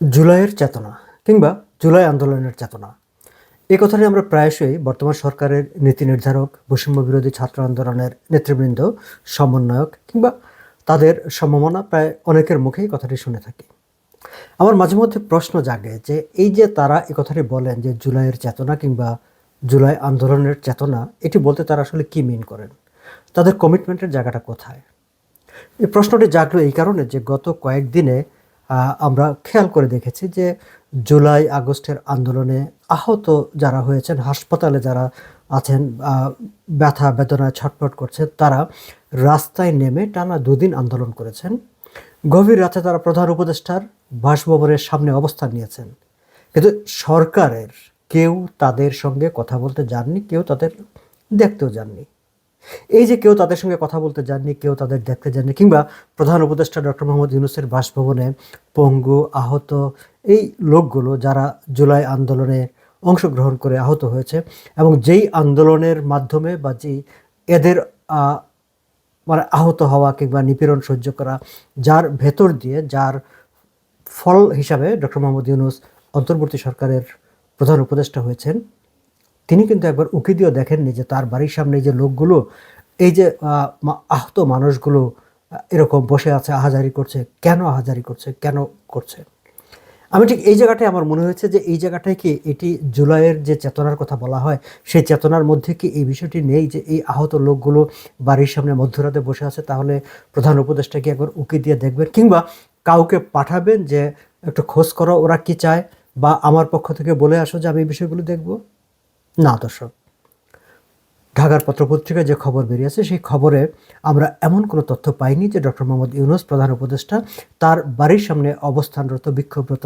জুলাইয়ের চেতনা কিংবা জুলাই আন্দোলনের চেতনা। এই কথাটি আমরা প্রায়শই বর্তমান সরকারের নীতি নির্ধারক, বৈষম্য বিরোধী ছাত্র আন্দোলনের নেতৃবৃন্দ, সমন্বয়ক কিংবা তাদের সম্ভাবনা প্রায় অনেকের মুখেই কথাটি শুনে থাকি। আমার মাঝে মধ্যে প্রশ্ন জাগে যে এই যে তারা এই কথাটি বলেন যে জুলাইয়ের চেতনা কিংবা জুলাই আন্দোলনের চেতনা, এটি বলতে তারা আসলে কি মিন করেন? তাদের কমিটমেন্টের জায়গাটা কোথায়? এই প্রশ্নটি জাগলো এই কারণে যে গত কয়েকদিনে আমরা খেয়াল করে দেখেছি যে জুলাই আগস্টের আন্দোলনে আহত যারা হয়েছেন, হাসপাতালে যারা আছেন ব্যথা বেদনায় ছটফট করছেন তারা রাস্তায় নেমে টানা দুদিন আন্দোলন করেছেন। গভীর রাতে তারা প্রধান উপদেষ্টার বাসভবনের সামনে অবস্থান নিয়েছেন। কিন্তু সরকারের কেউ তাদের সঙ্গে কথা বলতে যাননি, কেউ তাদের দেখতেও যাননি। এই যে কেউ তাদের সঙ্গে কথা বলতে যাননি, কেউ তাদের দেখতে যাননি, কিংবা প্রধান উপদেষ্টা ডক্টর মোহাম্মদ ইউনুসের বাসভবনে পঙ্গু আহত এই লোকগুলো যারা জুলাই আন্দোলনে অংশগ্রহণ করে আহত হয়েছে এবং যেই আন্দোলনের মাধ্যমে বা যেই এদের মানে আহত হওয়া কিংবা নিপীড়ন সহ্য করা, যার ভেতর দিয়ে, যার ফল হিসাবে ডক্টর মোহাম্মদ ইউনুস অন্তর্বর্তী সরকারের প্রধান উপদেষ্টা হয়েছেন তিনি কিন্তু একবার উঁকি দিয়েও দেখেননি যে তার বাড়ির সামনে যে লোকগুলো, এই যে আহত মানুষগুলো এরকম বসে আছে, আহাজারি করছে, কেন আহাজারি করছে, কেন করছে? আমি ঠিক এই জায়গাটায় আমার মনে হয়েছে যে এই জায়গাটায় কি এটি জুলাইয়ের যে চেতনার কথা বলা হয়, সেই চেতনার মধ্যে কি এই বিষয়টি নেই যে এই আহত লোকগুলো বাড়ির সামনে মধ্যরাতে বসে আছে, তাহলে প্রধান উপদেষ্টা কি একবার উকি দিয়ে দেখবেন? কিংবা কাউকে পাঠাবেন যে, একটু খোঁজ করো, ওরা কি চায়? বা, আমার পক্ষ থেকে বলে আসো যে আমি এই বিষয়গুলো দেখব? না দর্শক। ঢাকার পত্রপত্রিকায় যে খবর বেরিয়েছে, সেই খবরে আমরা এমন কোনো তথ্য পাইনি যে ডক্টর মোহাম্মদ ইউনুস, প্রধান উপদেষ্টা, তার বাড়ির সামনে অবস্থানরত, বিক্ষোভরত,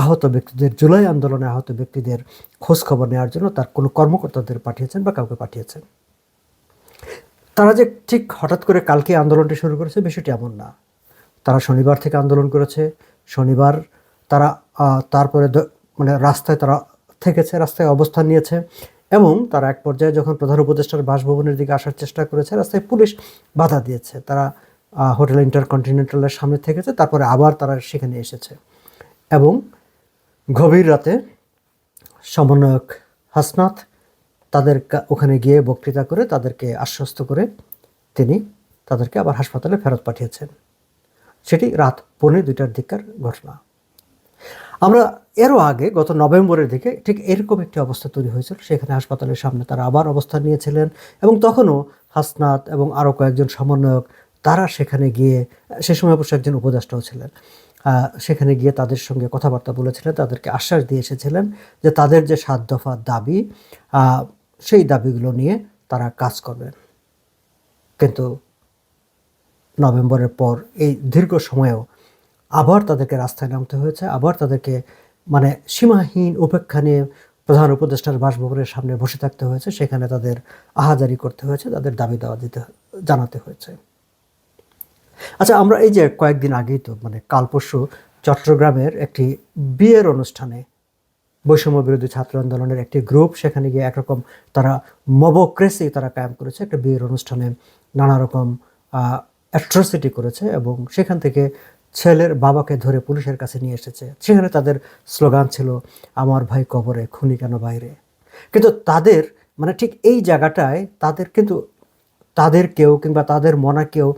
আহত ব্যক্তিদের, জুলাই আন্দোলনে আহত ব্যক্তিদের খোঁজ খবর নেওয়ার জন্য তার কোনো কর্মকর্তাদের পাঠিয়েছেন বা কাউকে পাঠিয়েছেন। তারা যে ঠিক হঠাৎ করে কালকে আন্দোলনটি শুরু করেছে, বিষয়টি এমন না। তারা শনিবার থেকে আন্দোলন করেছে। শনিবার তারা তারপরে মানে রাস্তায় তারা থেকেছে, রাস্তায় অবস্থান নিয়েছে এবং তারা এক পর্যায়ে যখন প্রধান উপদেষ্টার বাসভবনের দিকে আসার চেষ্টা করেছে, রাস্তায় পুলিশ বাধা দিয়েছে। তারা হোটেল ইন্টারকন্টিনেন্টালের সামনে থেকেছে, তারপরে আবার তারা সেখানে এসেছে এবং গভীর রাতে সমন্বয়ক হাসনাথ তাদের ওখানে গিয়ে বক্তৃতা করে তাদেরকে আশ্বস্ত করে তিনি তাদেরকে আবার হাসপাতালে ফেরত পাঠিয়েছেন। সেটি রাত পৌনে দুইটার দিককার ঘটনা। আমরা এরও আগে গত নভেম্বরের দিকে ঠিক এরকম একটি অবস্থা তৈরি হয়েছিল। সেখানে হাসপাতালের সামনে তারা আবার অবস্থান নিয়েছিলেন এবং তখনও হাসনাত এবং আরও কয়েকজন সমন্বয়ক তারা সেখানে গিয়ে, সে সময় অবশ্য একজন উপদেষ্টাও ছিলেন সেখানে গিয়ে তাদের সঙ্গে কথাবার্তা বলেছিলেন, তাদেরকে আশ্বাস দিয়ে এসেছিলেন যে তাদের যে সাত দফা দাবি সেই দাবিগুলো নিয়ে তারা কাজ করবেন কিন্তু নভেম্বরের পর এই দীর্ঘ সময়েও আবার তাদেরকে রাস্তায় নামতে হয়েছে, আবার তাদেরকে মানে সীমাহীন উপেক্ষা নিয়ে প্রধান উপদেষ্টার বাসভবনের সামনে বসে থাকতে হয়েছে, সেখানে তাদের আহাজারি করতে হয়েছে, তাদের দাবি দেওয়া দিতে জানাতে হয়েছে। আচ্ছা আমরা এই যে কয়েকদিন আগেই তো মানে কাল পরশু চট্টগ্রামের একটি বিয়ের অনুষ্ঠানে বৈষম্য বিরোধী ছাত্র আন্দোলনের একটি গ্রুপ, সেখানে গিয়ে একরকম তারা মবক্রেসি তারা কায়েম করেছে, একটা বিয়ের অনুষ্ঠানে নানা রকম অ্যাট্রসিটি করেছে এবং সেখান থেকে ছেলের বাবাকে ধরে পুলিশের কাছে নিয়ে এসেছে। সেখানে তাদের স্লোগান ছিল, আমার ভাই কবরে, খুনি কেন বাইরে? কিন্তু তাদের মানে ঠিক এই জায়গাটায় তাদের কিন্তু, তাদের কেউ কিংবা তাদের মনা কেউ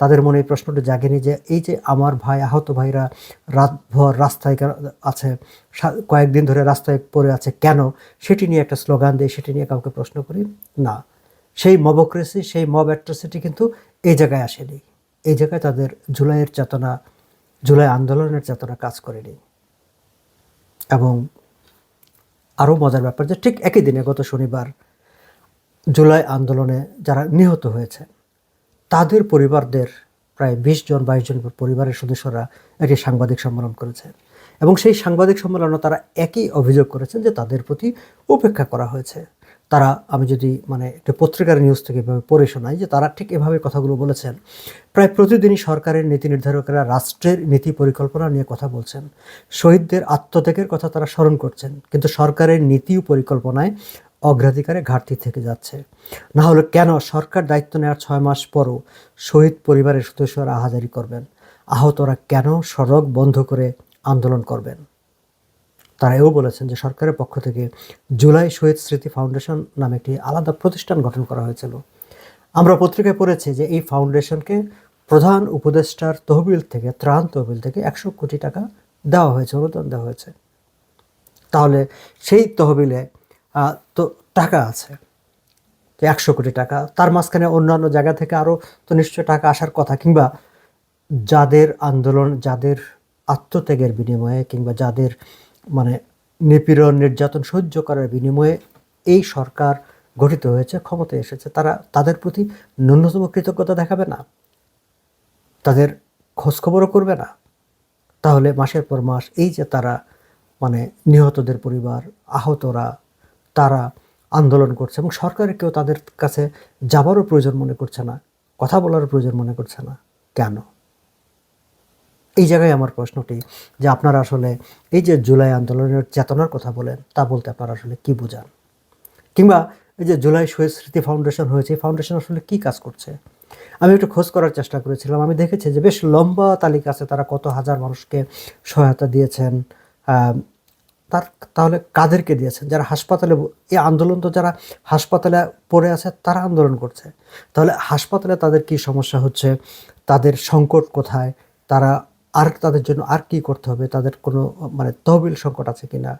তাদের মনে এই প্রশ্নটা জাগেনি যে এই যে আমার ভাই, আহত ভাইরা রাতভর রাস্তায় আছে কয়েকদিন ধরে রাস্তায় পড়ে আছে কেন? সেটি নিয়ে একটা স্লোগান দেয় সেটি নিয়ে কাউকে প্রশ্ন করি? না। সেই মবক্রেসি সেই মব অ্যাট্রসিটি কিন্তু এই জায়গায় আসেনি। এই জায়গায় তাদের জুলাইয়ের চেতনা জুলাই আন্দোলনের চেতনা কাজ করেনি। এবং আরও মজার ব্যাপার যে ঠিক একই দিনে গত শনিবার জুলাই আন্দোলনে যারা নিহত হয়েছে, তাদের পরিবারদের প্রায় বিশ জন, বাইশ জন পরিবারের সদস্যরা একটি সাংবাদিক সম্মেলন করেছে। এবং সেই সাংবাদিক সম্মেলনে তারা একই অভিযোগ করেছেন যে তাদের প্রতি উপেক্ষা করা হয়েছে। তারা, আমি যদি মানে একটা পত্রিকার নিউজ থেকে এভাবে পড়ে শোনাই যে তারা ঠিক এভাবে কথাগুলো বলেছেন। প্রায় প্রতিদিনই সরকারের নীতি নির্ধারকেরা রাষ্ট্রের নীতি পরিকল্পনা নিয়ে কথা বলছেন। শহীদদের আত্মত্যাগের কথা তারা স্মরণ করছেন, কিন্তু সরকারের নীতি পরিকল্পনায় অগ্রাধিকারে ঘাটতি থেকে যাচ্ছে। না হলে কেন সরকার দায়িত্ব নেওয়ার ছয় মাস পরও শহীদ পরিবারের সদস্যরা আহাজারি করবেন? আহতরা কেন সড়ক বন্ধ করে আন্দোলন করবেন? তারা এও বলেছেন যে সরকারের পক্ষ থেকে জুলাই শহীদ স্মৃতি ফাউন্ডেশন নামে একটি আলাদা প্রতিষ্ঠান গঠন করা হয়েছিল। আমরা পত্রিকায় পড়েছি যে এই ফাউন্ডেশনকে প্রধান উপদেষ্টার তহবিল থেকে, ত্রাণ তহবিল থেকে একশো কোটি টাকা দেওয়া হয়েছে, অনুদান দেওয়া হয়েছে। তাহলে সেই তহবিলে তো টাকা আছে একশো কোটি টাকা। তার মাঝখানে অন্যান্য জায়গা থেকে আরও তো নিশ্চয় টাকা আসার কথা, কিংবা যাদের আন্দোলন, যাদের আত্মত্যাগের বিনিময়ে, কিংবা যাদের মানে নিপীড়ন, নির্যাতন সহ্য করার বিনিময়ে এই সরকার গঠিত হয়েছে, ক্ষমতায় এসেছে। তারা, তাদের প্রতি ন্যূনতম কৃতজ্ঞতা দেখাবে না। তাদের খোঁজখবরও করবে না। তাহলে মাসের পর মাস এই যে তারা মানে নিহতদের পরিবার, আহতরা, তারা আন্দোলন করছে এবং সরকারের কেউ তাদের কাছে যাবারও প্রয়োজন মনে করছে না, কথা বলারও প্রয়োজন মনে করছে না, কেন? এই জায়গায় আমার প্রশ্নটি, যে আপনারা আসলে এই যে জুলাই আন্দোলনের চেতনার কথা বলেন, তা বলতে আপনারা আসলে কি বোঝান? কিংবা এই যে জুলাই শহীদ স্মৃতি ফাউন্ডেশন হয়েছে, এই ফাউন্ডেশন আসলে কি কাজ করছে? আমি একটু খোঁজ করার চেষ্টা করেছিলাম। আমি দেখেছি যে বেশ লম্বা তালিকা আছে, তারা কত হাজার মানুষকে সহায়তা দিয়েছেন তার তাহলে কাদেরকে দিয়েছেন? যারা হাসপাতালে, এই আন্দোলন তো যারা হাসপাতালে পড়ে আছে, তারা আন্দোলন করছে। তাহলে হাসপাতালে তাদের কি সমস্যা হচ্ছে? তাদের সংকট কোথায়? তারা আর তাদের জন্য আর কি করতে হবে? তাদের কোনো মানে তহবিল সংকট আছে কি না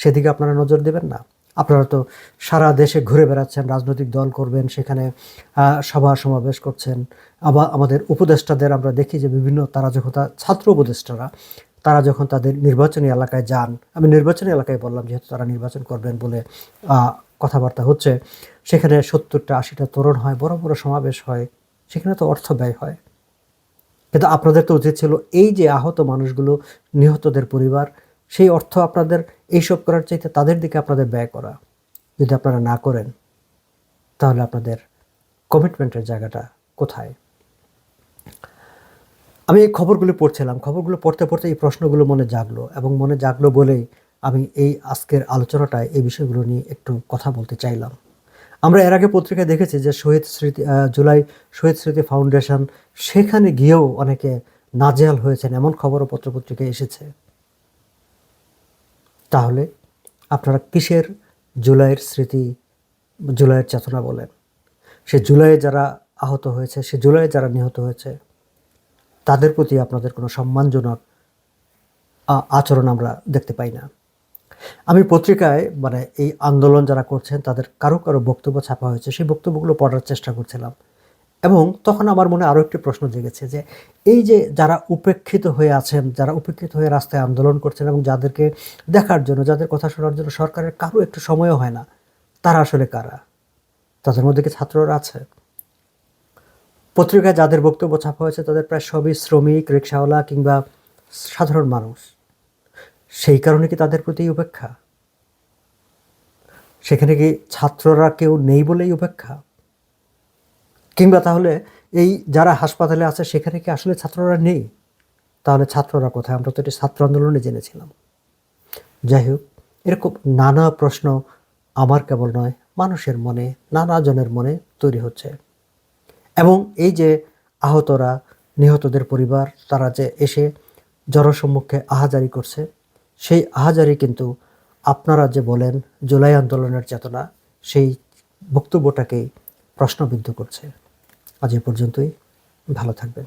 সেদিকে আপনারা নজর দেবেন না। আপনারা তো সারা দেশে ঘুরে বেড়াচ্ছেন, রাজনৈতিক দল করবেন, সেখানে সভা সমাবেশ করছেন। আবার আমাদের উপদেষ্টাদের আমরা দেখি যে বিভিন্ন, তারা যখন ছাত্র উপদেষ্টারা, তারা যখন তাদের নির্বাচনী এলাকায় যান, আমি নির্বাচনী এলাকায় বললাম যেহেতু তারা নির্বাচন করবেন বলে কথাবার্তা হচ্ছে, সেখানে সত্তরটা আশিটা তরুণ হয়, বড় বড় সমাবেশ হয়, সেখানে তো অর্থ ব্যয় হয়। কিন্তু আপনাদের তো উচিত ছিল এই যে আহত মানুষগুলো, নিহতদের পরিবার, সেই অর্থ আপনাদের এইসব করার চাইতে তাদের দিকে আপনাদের ব্যয় করা। যদি আপনারা না করেন, তাহলে আপনাদের কমিটমেন্টের জায়গাটা কোথায়? আমি এই খবরগুলো পড়ছিলাম। খবরগুলো পড়তে পড়তে এই প্রশ্নগুলো মনে জাগলো এবং মনে জাগলো বলেই আমি এই আজকের আলোচনাটায় এই বিষয়গুলো নিয়ে একটু কথা বলতে চাইলাম। আমরা এর আগে পত্রিকায় দেখেছি যে শহীদ স্মৃতি জুলাই শহীদ স্মৃতি ফাউন্ডেশন সেখানে গিয়েও অনেকে নাজেহাল হয়েছেন, এমন খবরও পত্রপত্রিকায় এসেছে। তাহলে আপনারা কিসের জুলাইয়ের স্মৃতি, জুলাইয়ের চেতনা বলেন? সে জুলাইয়ে যারা আহত হয়েছে, সে জুলাইয়ে যারা নিহত হয়েছে, তাদের প্রতি আপনাদের কোনো সম্মানজনক আচরণ আমরা দেখতে পাই না। আমি পত্রিকায় মানে এই আন্দোলন যারা করছেন, তাদের কারও কারও বক্তব্য ছাপা হয়েছে, সেই বক্তব্যগুলো পড়ার চেষ্টা করছিলাম। এবং তখন আমার মনে আরও একটি প্রশ্ন জেগেছে যে, এই যে যারা উপেক্ষিত হয়ে আছেন, যারা উপেক্ষিত হয়ে রাস্তায় আন্দোলন করছেন এবং যাদেরকে দেখার জন্য, যাদের কথা শোনার জন্য সরকারের কারও একটু সময়ও হয় না, তারা আসলে কারা? তাদের মধ্যে কি ছাত্ররা আছে? পত্রিকায় যাদের বক্তব্য ছাপা হয়েছে, তাদের প্রায় সবই শ্রমিক, রিক্সাওয়ালা কিংবা সাধারণ মানুষ। সেই কারণে কি তাদের প্রতি উপেক্ষা সেখানে কি ছাত্ররা কেউ নেই বলেই উপেক্ষা কিংবা তাহলে এই যারা হাসপাতালে আছে, সেখানে কি আসলে ছাত্ররা নেই? তাহলে ছাত্ররা কোথায়? আমরা তো এটি ছাত্র আন্দোলনে জেনেছিলাম। যাই হোক, এরকম নানা প্রশ্ন আমার কেবল নয়, মানুষের মনে, নানা জনের মনে তৈরি হচ্ছে। এবং এই যে আহতরা, নিহতদের পরিবার, তারা যে এসে জনসম্মুখে আহাজারি করছে সেই আহাজারি কিন্তু আপনারা যে বলেন জুলাই আন্দোলনের চেতনা, সেই বক্তব্যটাকেই প্রশ্নবিদ্ধ করছে। আজ এ পর্যন্তই। ভালো থাকবেন।